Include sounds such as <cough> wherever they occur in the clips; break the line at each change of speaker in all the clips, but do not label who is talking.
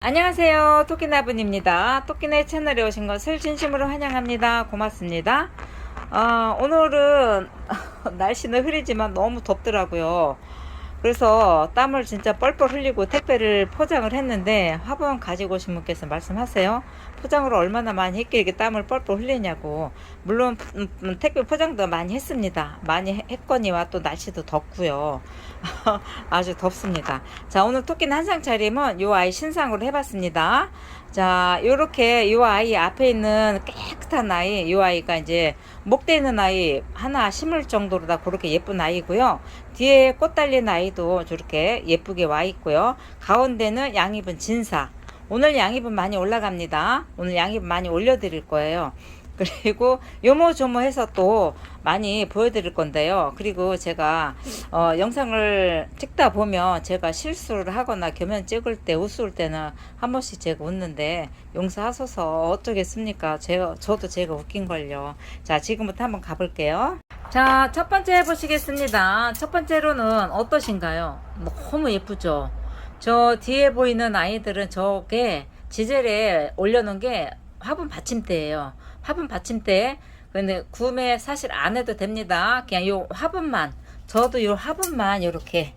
안녕하세요. 토끼나분입니다. 토끼네 채널에 오신 것을 진심으로 환영합니다. 고맙습니다. 어, 오늘은 <laughs> 날씨는 흐리지만 너무 덥더라고요. 그래서 땀을 진짜 뻘뻘 흘리고 택배를 포장을 했는데 화분 가지고 오신 분께서 말씀하세요. 포장을 얼마나 많이 했길래 이렇게 땀을 뻘뻘 흘리냐고. 물론 음, 음, 택배 포장도 많이 했습니다. 많이 해- 했거니와 또 날씨도 덥고요. <laughs> 아주 덥습니다. 자, 오늘 토끼는 한상 차림은 요 아이 신상으로 해봤습니다. 자, 요렇게 요 아이 앞에 있는 깨끗한 아이, 요 아이가 이제 목대 있는 아이 하나 심을 정도로 다 그렇게 예쁜 아이고요. 뒤에 꽃 달린 아이도 저렇게 예쁘게 와 있고요. 가운데는 양입은 진사. 오늘 양입은 많이 올라갑니다. 오늘 양입은 많이 올려드릴 거예요. 그리고 요모조모 해서 또 많이 보여드릴 건데요. 그리고 제가 어, 영상을 찍다 보면 제가 실수를 하거나 겸연 찍을 때 웃을 때는 한 번씩 제가 웃는데 용서하소서 어쩌겠습니까? 제가 저도 제가 웃긴 걸요. 자 지금부터 한번 가볼게요. 자 첫 번째 해보시겠습니다. 첫 번째로는 어떠신가요? 너무 예쁘죠? 저 뒤에 보이는 아이들은 저게 지젤에 올려놓은 게 화분 받침대예요. 화분 받침대. 근데 구매 사실 안 해도 됩니다. 그냥 요 화분만. 저도 요 화분만 이렇게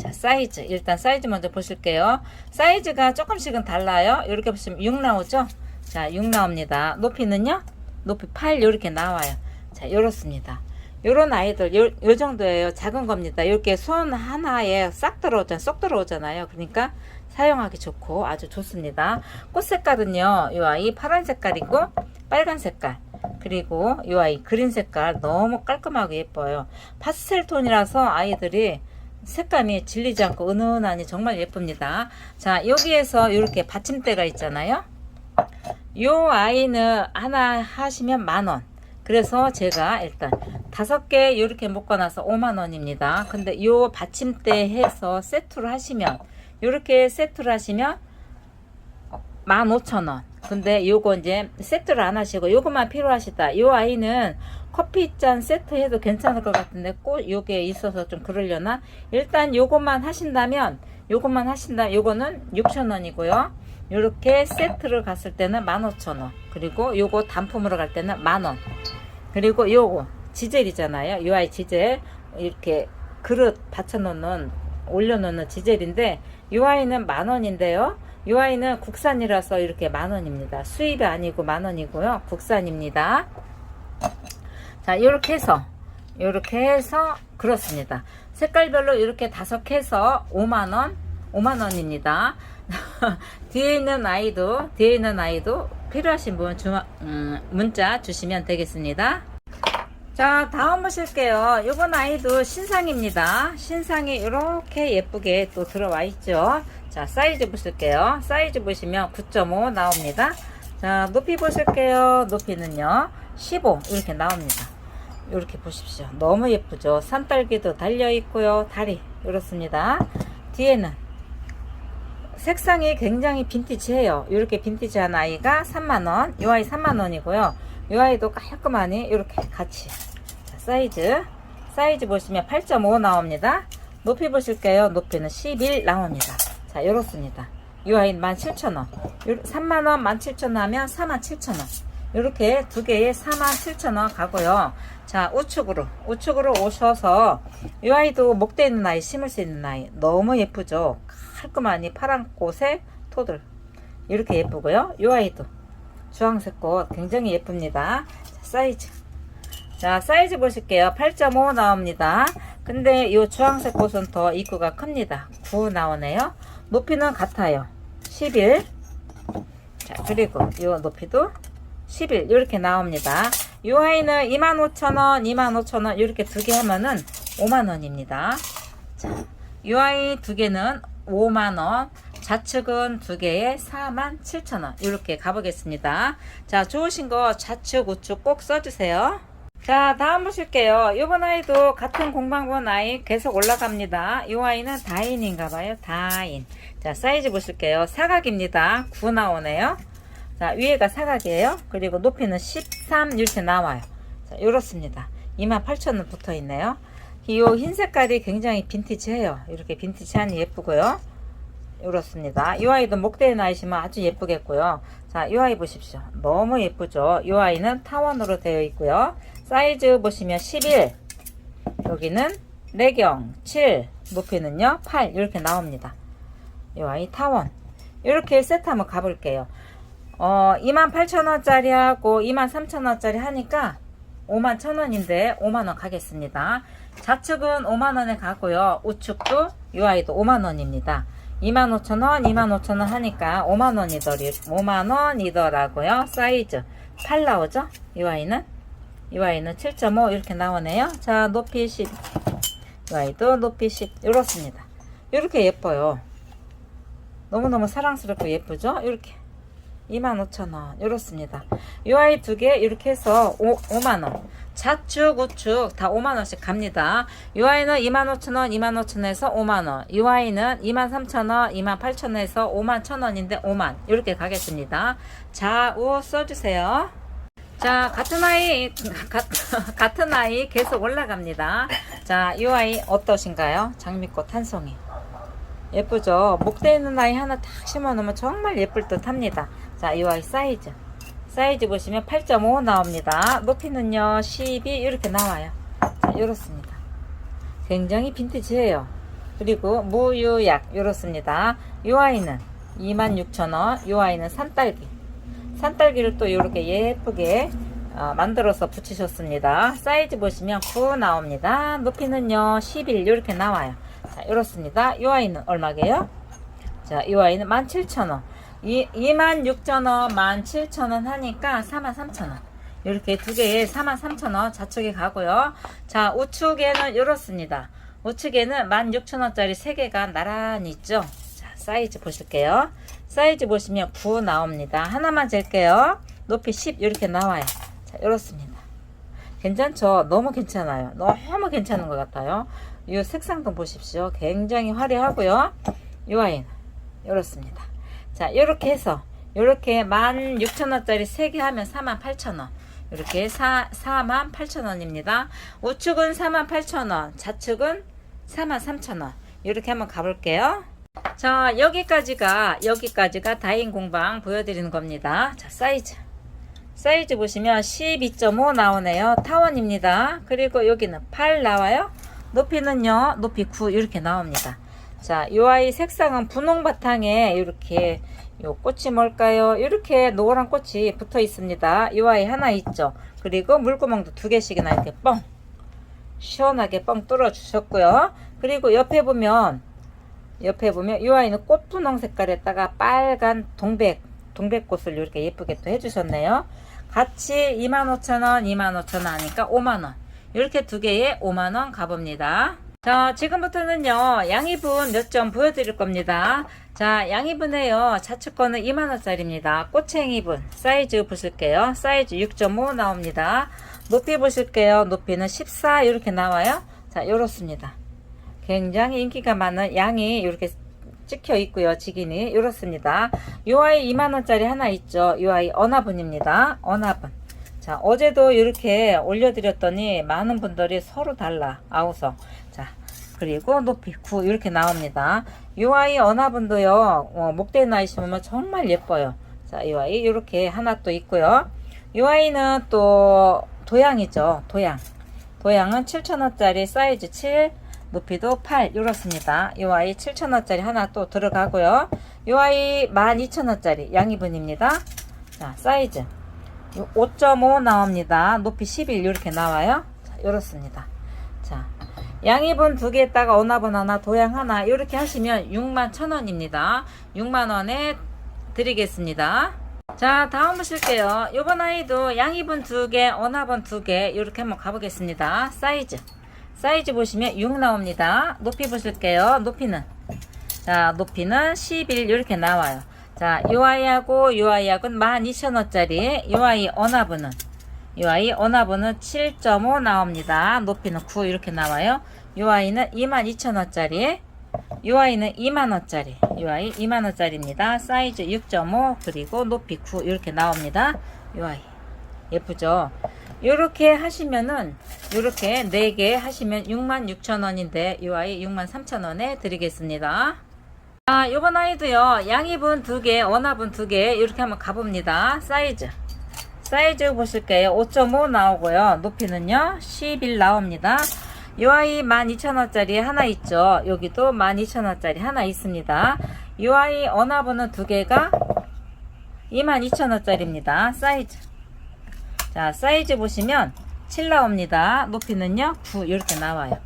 자 사이즈 일단 사이즈 먼저 보실게요. 사이즈가 조금씩은 달라요. 이렇게 보시면 6 나오죠? 자 6 나옵니다. 높이는요? 높이 8 이렇게 나와요. 자 이렇습니다. 요런 아이들 요, 요 정도예요. 작은 겁니다. 이렇게 손 하나에 싹 들어오잖아요. 쏙 들어오잖아요. 그러니까 사용하기 좋고 아주 좋습니다. 꽃 색깔은요. 요 아이 파란 색깔이고 빨간 색깔 그리고 요 아이 그린 색깔 너무 깔끔하고 예뻐요. 파스텔 톤이라서 아이들이 색감이 질리지 않고 은은하니 정말 예쁩니다. 자 여기에서 이렇게 받침대가 있잖아요. 요 아이는 하나 하시면 만원. 그래서 제가 일단 다섯 개 이렇게 묶어놔서 5만 원입니다. 근데 요 받침대 해서 세트로 하시면 이렇게 세트를 하시면 15,000원. 근데 요거 이제 세트를 안 하시고 요것만 필요하시다. 요 아이는 커피잔 세트 해도 괜찮을 것 같은데 꼭 요게 있어서 좀 그러려나? 일단 요것만 하신다면 요것만 하신다. 요거는 6,000원이고요. 요렇게 세트를 갔을 때는 15,000원. 그리고 요거 단품으로 갈 때는 만원. 그리고 요거 지젤이잖아요. 요 아이 지젤 이렇게 그릇 받쳐놓는 올려놓는 지젤인데 요 아이는 만 원인데요. 요 아이는 국산이라서 이렇게 만 원입니다. 수입이 아니고 만 원이고요. 국산입니다. 자, 이렇게 해서 이렇게 해서 그렇습니다. 색깔별로 이렇게 다섯 해서 5만 원, 5만 원입니다. <laughs> 뒤에 있는 아이도 뒤에 있는 아이도 필요하신 분 주마, 음, 문자 주시면 되겠습니다. 자 다음 보실게요. 요번 아이도 신상입니다. 신상이 이렇게 예쁘게 또 들어와 있죠. 자 사이즈 보실게요. 사이즈 보시면 9.5 나옵니다. 자 높이 보실게요. 높이는요 15 이렇게 나옵니다. 이렇게 보십시오. 너무 예쁘죠? 산딸기도 달려 있고요. 다리 이렇습니다. 뒤에는 색상이 굉장히 빈티지해요. 이렇게 빈티지한 아이가 3만원 이 아이 3만원이고요 이 아이도 깔끔하니 이렇게 같이. 자, 사이즈. 사이즈 보시면 8.5 나옵니다. 높이 보실게요. 높이는 11 나옵니다. 자 이렇습니다. 이 아이는 17,000원. 3만원 17,000원 하면 47,000원. 이렇게 두 개에 47,000원 가고요. 자 우측으로. 우측으로 오셔서 이 아이도 목대 있는 아이 심을 수 있는 아이 너무 예쁘죠? 깔끔하니 파란 꽃에 토들. 이렇게 예쁘고요. 이 아이도 주황색 꽃. 굉장히 예쁩니다. 자, 사이즈. 자 사이즈 보실게요. 8.5 나옵니다. 근데 이 주황색 꽃은 더 입구가 큽니다. 9 나오네요. 높이는 같아요. 11 자 그리고 이 높이도 11 이렇게 나옵니다. 이 아이는 25,000원 25,000원 이렇게 두 개 하면은 5만원입니다. 이 아이 두 개는 5만원 좌측은 두 개에 47,000원. 이렇게 가보겠습니다. 자 좋으신 거 좌측 우측 꼭 써주세요. 자 다음 보실게요. 이번 아이도 같은 공방본 아이 계속 올라갑니다. 이 아이는 다인인가봐요. 다인. 자 사이즈 보실게요. 사각입니다. 9 나오네요. 자 위에가 사각이에요. 그리고 높이는 13 이렇게 나와요. 자 이렇습니다. 28,000원 붙어 있네요. 이 흰 색깔이 굉장히 빈티지해요. 이렇게 빈티지하니 예쁘고요 이렇습니다. 이 아이도 목대에 나이시면 아주 예쁘겠고요. 자, 이 아이 보십시오. 너무 예쁘죠? 이 아이는 타원으로 되어 있고요. 사이즈 보시면 11, 여기는 내경 7, 높이는요 8 이렇게 나옵니다. 이 아이 타원. 이렇게 세트 한번 가볼게요. 어, 28,000원짜리 하고 23,000원짜리 하니까 51,000원인데 5만원 가겠습니다. 좌측은 5만원에 가고요. 우측도 이 아이도 5만원입니다. 25,000원, 25,000원 하니까 5만원이더리, 5만원이더라고요. 사이즈 8 나오죠? 이 아이는? 이 아이는 7.5 이렇게 나오네요. 자, 높이 10. 이 아이도 높이 10. 이렇습니다. 이렇게 예뻐요. 너무너무 사랑스럽고 예쁘죠? 이렇게. 25,000원 이렇습니다. 이 아이 두 개 이렇게 해서 5, 5만원 좌측 우측 다 5만원씩 갑니다. 이 아이는 25,000원 25,000원에서 5만원 이 아이는 23,000원 28,000원에서 51,000원인데 5만 이렇게 가겠습니다. 좌우 써주세요. 자 같은 아이 같, <laughs> 같은 아이 계속 올라갑니다. 자이 아이 어떠신가요? 장미꽃 한 송이 예쁘죠? 목대 있는 아이 하나 딱 심어놓으면 정말 예쁠 듯 합니다. 자, 이 아이 사이즈. 사이즈 보시면 8.5 나옵니다. 높이는요, 12 이렇게 나와요. 자, 이렇습니다. 굉장히 빈티지해요. 그리고 무유약, 이렇습니다. 이 아이는 26,000원, 이 아이는 산딸기. 산딸기를 또 이렇게 예쁘게 어, 만들어서 붙이셨습니다. 사이즈 보시면 9 나옵니다. 높이는요, 11 이렇게 나와요. 자, 이렇습니다. 이 아이는 얼마게요? 자, 이 아이는 17,000원. 26,000원, 17,000원 하니까 43,000원. 이렇게 두 개에 43,000원 좌측에 가고요. 자, 우측에는 이렇습니다. 우측에는 16,000원짜리 세 개가 나란히 있죠. 자, 사이즈 보실게요. 사이즈 보시면 9 나옵니다. 하나만 잴게요. 높이 10 이렇게 나와요. 자, 이렇습니다. 괜찮죠? 너무 괜찮아요. 너무 괜찮은 것 같아요. 이 색상도 보십시오. 굉장히 화려하고요. 이 아이는 이렇습니다. 자, 이렇게 해서 이렇게 16,000원짜리 3개 하면 48,000원. 이렇게 4, 48,000원입니다. 우측은 48,000원, 좌측은 43,000원. 이렇게 한번 가볼게요. 자, 여기까지가 여기까지가 다인 공방 보여드리는 겁니다. 자, 사이즈. 사이즈 보시면 12.5 나오네요. 타원입니다. 그리고 여기는 8 나와요. 높이는요, 높이 9 이렇게 나옵니다. 자, 이 아이 색상은 분홍 바탕에 이렇게 요 꽃이 뭘까요? 이렇게 노란 꽃이 붙어 있습니다. 이 아이 하나 있죠. 그리고 물구멍도 두 개씩이나 이렇게 뻥 시원하게 뻥 뚫어 주셨고요. 그리고 옆에 보면 옆에 보면 이 아이는 꽃분홍 색깔에다가 빨간 동백 동백꽃을 이렇게 예쁘게 또 해주셨네요. 같이 25,000원, 25,000원 하니까 5만원. 이렇게 두 개에 5만원 가봅니다. 자, 지금부터는요, 양이분 몇 점 보여드릴 겁니다. 자, 양이분에요, 좌측 거는 2만원짜리입니다. 꼬챙이분, 사이즈 보실게요. 사이즈 6.5 나옵니다. 높이 보실게요. 높이는 14 이렇게 나와요. 자, 요렇습니다. 굉장히 인기가 많은 양이 이렇게 찍혀 있고요. 직인이 이렇습니다. 요 아이 2만원짜리 하나 있죠. 요 아이 어나분입니다. 어나분. 자, 어제도 이렇게 올려드렸더니 많은 분들이 서로 달라. 아우성. 자, 그리고 높이 9 이렇게 나옵니다. 요 아이 어나분도요. 어, 목대 나이 심으면 정말 예뻐요. 자, 이 아이 이렇게 하나 또 있고요. 이 아이는 또 도양이죠. 도양. 도양은 7,000원짜리 사이즈 7, 높이도 8 이렇습니다. 이 아이 7,000원짜리 하나 또 들어가고요. 이 아이 12,000원짜리 양이분입니다. 자, 사이즈 5.5 나옵니다. 높이 11 이렇게 나와요. 자, 이렇습니다. 자, 양이분 두 개에다가 어나분 하나, 도양 하나 이렇게 하시면 6만 1,000원입니다. 6만 원에 드리겠습니다. 자, 다음 보실게요. 요번 아이도 양이분 두 개, 어나분 두개 이렇게 한번 가보겠습니다. 사이즈. 사이즈 보시면 6 나옵니다. 높이 보실게요. 높이는 자, 높이는 11 이렇게 나와요. 자, 요 아이하고 요 아이하고는 12,000원짜리 요 아이 어나브는 요 아이 어나브는 7.5 나옵니다. 높이는 9 이렇게 나와요. 요 아이는 22,000원짜리 요 아이는 2만원짜리 요 아이 2만원짜리입니다. 사이즈 6.5 그리고 높이 9 이렇게 나옵니다. 요 아이 예쁘죠? 요렇게 하시면은 요렇게 4개 하시면 66,000원인데 요 아이 63,000원에 드리겠습니다. 자, 요번 아이도요, 양입은 두 개, 원합은 두 개, 이렇게 한번 가봅니다. 사이즈. 사이즈 보실게요. 5.5 나오고요. 높이는요, 11 나옵니다. 이 아이 12,000원짜리 하나 있죠. 여기도 12,000원짜리 하나 있습니다. 이 아이 원합은 두 개가 22,000원짜리입니다. 사이즈. 자, 사이즈 보시면 7 나옵니다. 높이는요, 9 이렇게 나와요.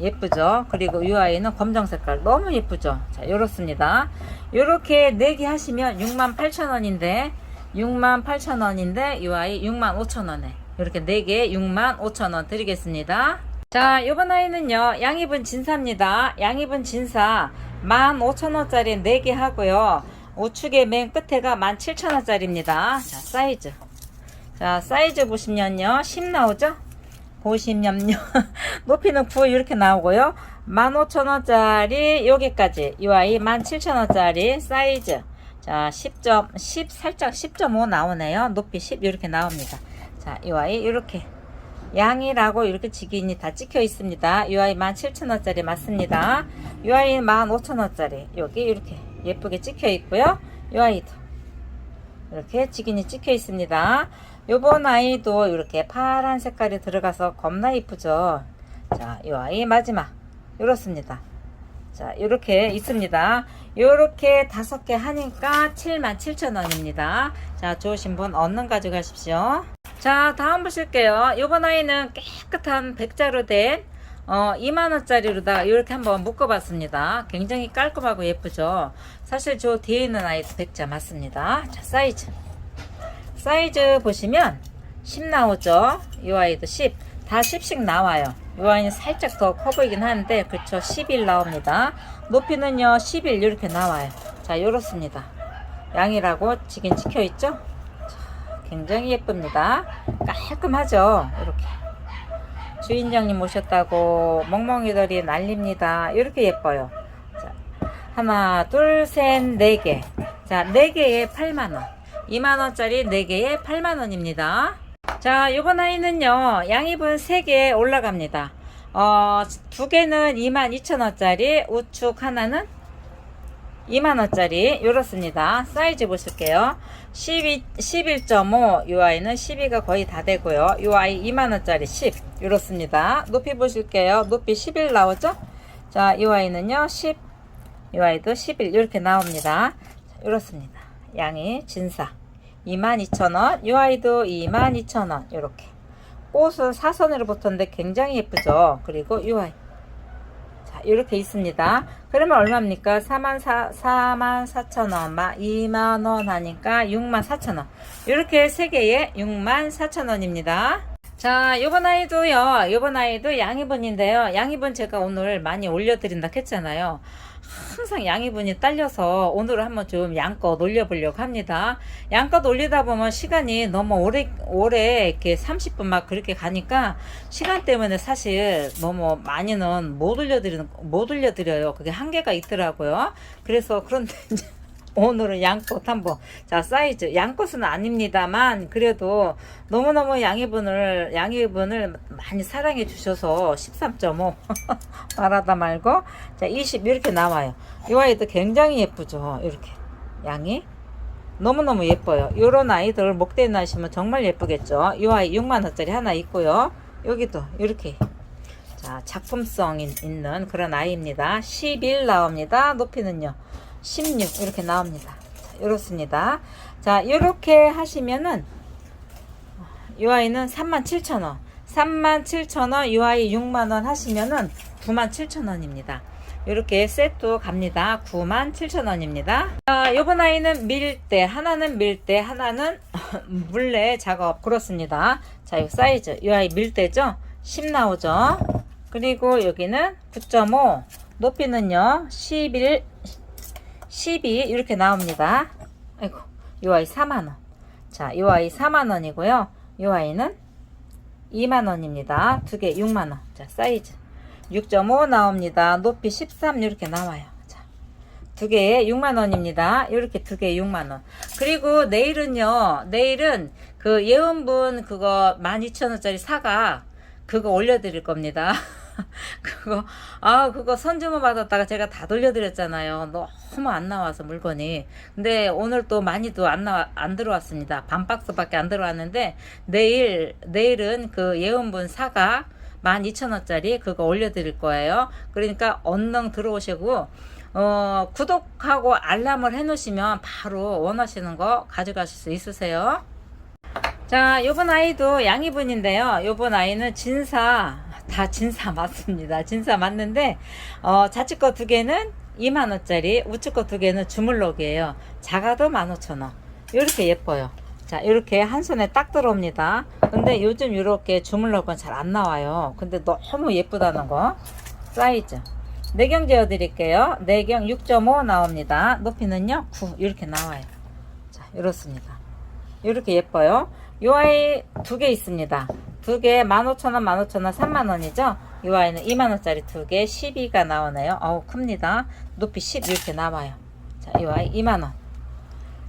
예쁘죠? 그리고 이 아이는 검정 색깔 너무 예쁘죠? 자, 이렇습니다. 이렇게 4개 하시면 68,000원인데 68,000원인데 이 아이 65,000원에 이렇게 4개 65,000원 드리겠습니다. 자, 이번 아이는요. 양입은 진사입니다. 양입은 진사 15,000원짜리 4개 하고요. 우측의 맨 끝에가 17,000원짜리입니다. 자, 사이즈. 자, 사이즈 보시면요. 10 나오죠? 보시면요. <laughs> 높이는 9 이렇게 나오고요. 15,000원짜리 여기까지 이 아이 17,000원짜리 사이즈. 자, 10점 10 살짝 10.5 나오네요. 높이 10 이렇게 나옵니다. 자, 이 아이 이렇게 양이라고 이렇게 직인이 다 찍혀 있습니다. 이 아이 17,000원짜리 맞습니다. 이 아이는 15,000원짜리 여기 이렇게 예쁘게 찍혀 있고요. 이 아이도 이렇게 직인이 찍혀 있습니다. 요번 아이도 이렇게 파란 색깔이 들어가서 겁나 이쁘죠. 자, 이 아이 마지막 이렇습니다. 자, 이렇게 있습니다. 이렇게 다섯 개 하니까 77,000원입니다. 자, 좋으신 분 얼른 가져가십시오. 자, 다음 보실게요. 요번 아이는 깨끗한 백자로 된 어, 2만원짜리로다 이렇게 한번 묶어봤습니다. 굉장히 깔끔하고 예쁘죠. 사실 저 뒤에 있는 아이도 백자 맞습니다. 자, 사이즈. 사이즈 보시면 10 나오죠. 이 아이도 10. 다 10씩 나와요. 이 아이는 살짝 더 커 보이긴 하는데, 그쵸. 11 나옵니다. 높이는요, 11 이렇게 나와요. 자, 이렇습니다. 양이라고 지긴 찍혀 있죠? 자, 굉장히 예쁩니다. 깔끔하죠? 이렇게. 주인장님 오셨다고 멍멍이들이 난립니다. 이렇게 예뻐요. 자, 하나, 둘, 셋, 네 개. 자, 네 개에 8만원. 2만원짜리 4개에 8만원입니다. 자, 요번 아이는요, 양입은 3개 올라갑니다. 어, 두 개는 22,000원짜리, 우측 하나는 2만원짜리, 요렇습니다. 사이즈 보실게요. 12, 11.5, 요 아이는 12가 거의 다 되고요. 요 아이 2만원짜리 10, 요렇습니다. 높이 보실게요. 높이 11 나오죠? 자, 요 아이는요, 10, 요 아이도 11, 이렇게 나옵니다. 자, 요렇습니다. 양이 진사 22,000원 이 아이도 22,000원 이렇게. 꽃은 사선으로 붙었는데 굉장히 예쁘죠? 그리고 이 아이. 자 이렇게 있습니다. 그러면 얼마입니까? 4만 4, 4만 4천원 2만원 하니까 6만 4천원. 이렇게 3개에 6만 4천원입니다. 자, 요번 아이도요, 요번 아이도 양이분인데요. 양이분 제가 오늘 많이 올려드린다 했잖아요. 항상 양이분이 딸려서 오늘은 한번 좀 양껏 올려보려고 합니다. 양껏 올리다 보면 시간이 너무 오래, 오래 이렇게 30분 막 그렇게 가니까 시간 때문에 사실 너무 많이는 못 올려드리는, 못 올려드려요. 그게 한계가 있더라고요. 그래서 그런데 <laughs> 이제 오늘은 양꽃 한번. 자 사이즈. 양꽃은 아닙니다만 그래도 너무너무 양해분을 양해분을 많이 사랑해 주셔서 13.5 말하다 <laughs> 말고. 자20 이렇게 나와요. 이 아이도 굉장히 예쁘죠? 이렇게. 양이? 너무너무 예뻐요. 요런 아이들 목대에 나시면 정말 예쁘겠죠? 이 아이 6만원짜리 하나 있고요. 여기도 이렇게. 자 작품성 인- 있는 그런 아이입니다. 11 나옵니다. 높이는요 16 이렇게 나옵니다. 자, 이렇습니다. 자, 이렇게 하시면은 이 아이는 37,000원. 37,000원, 이 아이 6만원 하시면은 97,000원입니다. 이렇게 세트 갑니다. 97,000원입니다. 자, 요번 아이는 밀대. 하나는 밀대, 하나는 <laughs> 물레 작업. 그렇습니다. 자, 이 사이즈. 이 아이 밀대죠? 10 나오죠? 그리고 여기는 9.5. 높이는요, 11, 12 이렇게 나옵니다. 아이고, 이 아이 4만원. 자, 이 아이 4만원이고요. 이 아이는 2만원입니다. 두 개 6만원. 자, 사이즈. 6.5 나옵니다. 높이 13 이렇게 나와요. 자, 두 개에 6만원입니다. 이렇게 두 개에 6만원. 그리고 내일은요, 내일은 그 예은분 그거 12,000원짜리 사가 그거 올려드릴 겁니다. <laughs> <laughs> 그거 아 그거 선주문 받았다가 제가 다 돌려드렸잖아요. 너무 안 나와서 물건이. 근데 오늘 또 많이도 안 나와 안 들어왔습니다. 반 박스밖에 안 들어왔는데 내일 내일은 그 예언분 사과 12,000원짜리 그거 올려드릴 거예요. 그러니까 언능 들어오시고 어, 구독하고 알람을 해놓으시면 바로 원하시는 거 가져가실 수 있으세요. 자, 요번 아이도 양이분인데요. 요번 아이는 진사, 다 진사 맞습니다. 진사 맞는데, 어, 자칫 거두 개는 2만 원짜리, 우측 거 두 개는 주물럭이에요. 작아도 15,000원. 요렇게 예뻐요. 자, 요렇게 한 손에 딱 들어옵니다. 근데 요즘 요렇게 주물럭은 잘 안 나와요. 근데 너무 예쁘다는 거. 사이즈. 내경 재어 드릴게요. 내경 6.5 나옵니다. 높이는요, 9. 이렇게 나와요. 자, 이렇습니다. 이렇게 예뻐요. 요 아이 두 개 있습니다. 두 개 15,000원, 15,000원, 3만원이죠? 이 아이는 2만원짜리 두 개 12가 나오네요. 어우, 큽니다. 높이 10 이렇게 나와요. 자, 이 아이 2만원.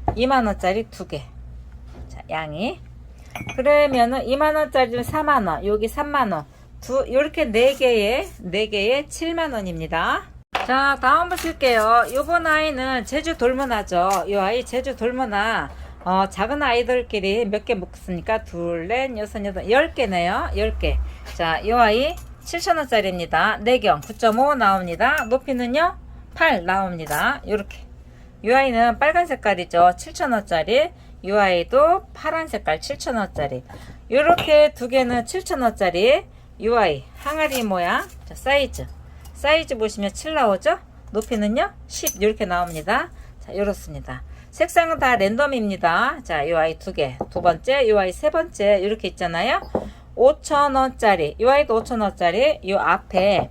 2만원짜리 두 개. 자, 양이. 그러면은 2만원짜리 4만원, 여기 3만원. 두, 요렇게 네 개에, 네 개에 7만원입니다. 자, 다음 보실게요. 요번 아이는 제주 돌문화죠. 이 아이 제주 돌문화. 어, 작은 아이들끼리 몇개 먹습니까? 둘, 넷, 여섯, 여덟, 열 개네요. 열 개. 자, 이 아이 7,000원짜리입니다. 내경 9.5 나옵니다. 높이는요? 8 나옵니다. 요렇게. 이 아이는 빨간 색깔이죠. 7,000원짜리. 이 아이도 파란 색깔 7,000원짜리. 요렇게 두 개는 7,000원짜리. 이 아이 항아리 모양. 자, 사이즈. 사이즈 보시면 7 나오죠? 높이는요? 10 이렇게 나옵니다. 자, 이렇습니다. 색상은 다 랜덤입니다. 자, 이 아이 두 개. 두 번째, 이 아이 세 번째 이렇게 있잖아요. 5,000원짜리. 이 아이도 5,000원짜리. 이 앞에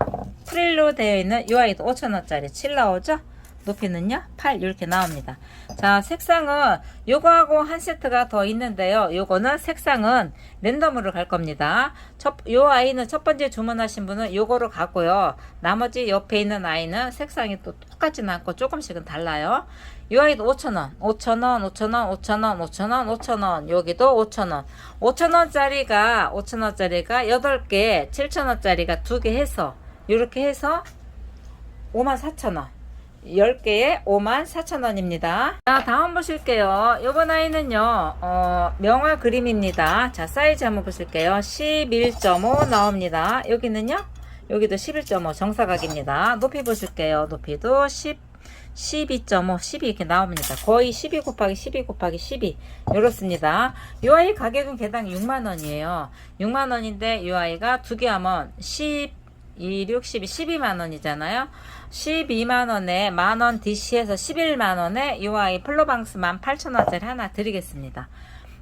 프릴로 되어 있는 이 아이도 5,000원짜리. 7 나오죠? 높이는요? 8 이렇게 나옵니다. 자, 색상은 요거하고 한 세트가 더 있는데요. 요거는 색상은 랜덤으로 갈 겁니다. 첫, 요 아이는 첫 번째 주문하신 분은 요거로 가고요. 나머지 옆에 있는 아이는 색상이 또 똑같지는 않고 조금씩은 달라요. 요 아이도 5,000원, 5,000원, 5,000원, 5,000원, 5,000원, 5,000원, 여기도 5,000원. 5,000원짜리가, 5,000원짜리가 8개, 7,000원짜리가 2개 해서, 요렇게 해서 54,000원. 10개에 54,000원입니다. 자, 다음 보실게요. 요번 아이는요, 어, 명화 그림입니다. 자, 사이즈 한번 보실게요. 11.5 나옵니다. 여기는요, 여기도 11.5 정사각입니다. 높이 보실게요. 높이도 10, 12.5, 12 이렇게 나옵니다. 거의 12 곱하기 12 곱하기 12. 이렇습니다. 이 아이 가격은 개당 6만원이에요. 6만원인데 이 아이가 두 개 하면 10, 2, 6, 12, 12만원이잖아요. 12만원에 만원 DC에서 11만원에 이 아이 플로방스 18,000원짜리 하나 드리겠습니다.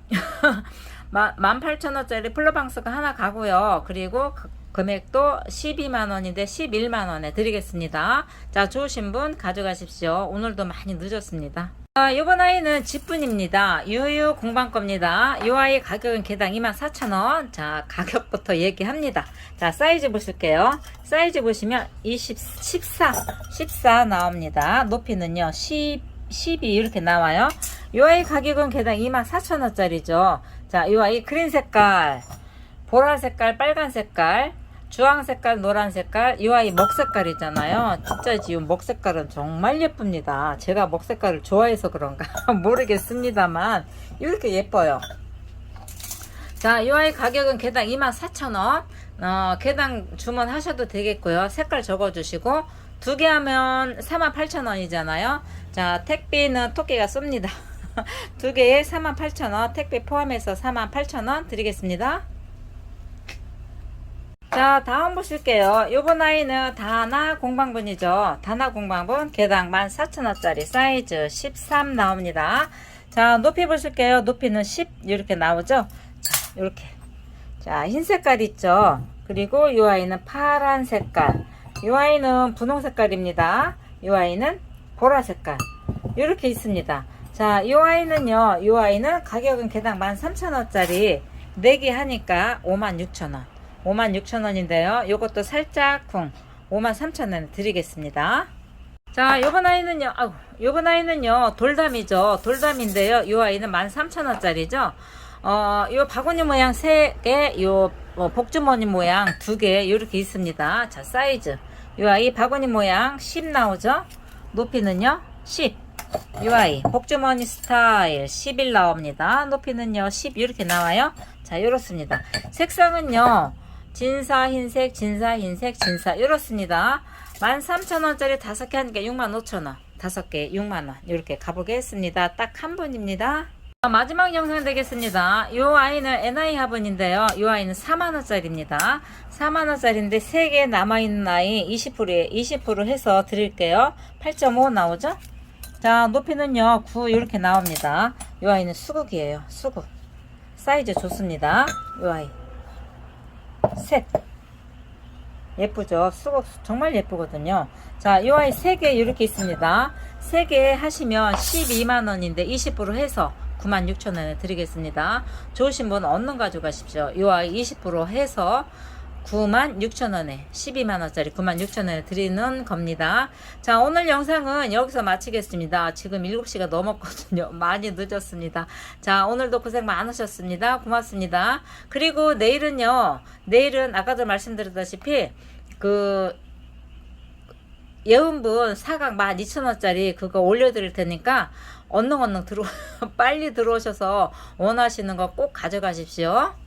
<laughs> 18,000원짜리 플로방스가 하나 가고요. 그리고 그 금액도 12만원인데 11만원에 드리겠습니다. 자, 좋으신 분 가져가십시오. 오늘도 많이 늦었습니다. 아, 요번 아이는 집분입니다. 유유 공방 겁니다. 이 아이 가격은 개당 24,000원. 자, 가격부터 얘기합니다. 자, 사이즈 보실게요. 사이즈 보시면 20, 14, 14 나옵니다. 높이는요, 10, 12 이렇게 나와요. 이 아이 가격은 개당 24,000원짜리죠. 자, 이 아이 그린 색깔, 보라 색깔, 빨간 색깔, 주황 색깔, 노란 색깔, 이 아이 먹 색깔이잖아요. 진짜 지금 먹 색깔은 정말 예쁩니다. 제가 먹 색깔을 좋아해서 그런가 <laughs> 모르겠습니다만 이렇게 예뻐요. 자, 이 아이 가격은 개당 24,000원. 어, 개당 주문하셔도 되겠고요. 색깔 적어주시고 두 개 하면 48,000원이잖아요. 자, 택배는 토끼가 쏩니다. <laughs> 두 개에 48,000원, 택배 포함해서 48,000원 드리겠습니다. 자, 다음 보실게요. 요번 아이는 다나 공방분이죠. 다나 공방분 개당 14,000원짜리 사이즈 13 나옵니다. 자, 높이 보실게요. 높이는 10 이렇게 나오죠. 자, 이렇게. 자, 흰 색깔 있죠. 그리고 이 아이는 파란 색깔. 이 아이는 분홍 색깔입니다. 이 아이는 보라 색깔. 이렇게 있습니다. 자, 이 아이는요. 이 아이는 가격은 개당 13,000원짜리 4개 하니까 56,000원. 56,000원인데요. 요것도 살짝 쿵 53,000원 드리겠습니다. 자, 요번 아이는요. 아우, 요번 아이는요. 돌담이죠. 돌담인데요. 요 아이는 13,000원짜리죠. 어, 요 바구니 모양 세 개, 요 어, 복주머니 모양 두개 이렇게 있습니다. 자, 사이즈. 요 아이 바구니 모양 10 나오죠? 높이는요? 10. 요 아이 복주머니 스타일 11 나옵니다. 높이는요? 10 이렇게 나와요. 자, 요렇습니다. 색상은요. 진사 흰색, 진사 흰색, 진사 이렇습니다. 13,000원짜리 5개 하니까 65,000원. 5개 6만원. 이렇게 가보겠습니다. 딱 한 분입니다. 어, 마지막 영상 되겠습니다. 이 아이는 NI 화분인데요. 이 아이는 4만원짜리입니다. 4만원짜리인데 3개 남아있는 아이 20%에 20% 해서 드릴게요. 8.5 나오죠? 자, 높이는요, 9 이렇게 나옵니다. 이 아이는 수국이에요. 수국. 사이즈 좋습니다. 이 아이. 셋. 예쁘죠? 수국 정말 예쁘거든요. 자, 이 아이 3개 이렇게 있습니다. 3개 하시면 12만원인데 20% 해서 96,000원에 드리겠습니다. 좋으신 분 얼른 가져가십시오. 이 아이 20% 해서 96,000원에 12만원짜리 96,000원에 드리는 겁니다. 자, 오늘 영상은 여기서 마치겠습니다. 지금 7시가 넘었거든요. <laughs> 많이 늦었습니다. 자, 오늘도 고생 많으셨습니다. 고맙습니다. 그리고 내일은요, 내일은 아까도 말씀드렸다시피, 그, 예은분 사각 12,000원짜리 그거 올려드릴 테니까 얼른 들어 <laughs> 빨리 들어오셔서 원하시는 거 꼭 가져가십시오.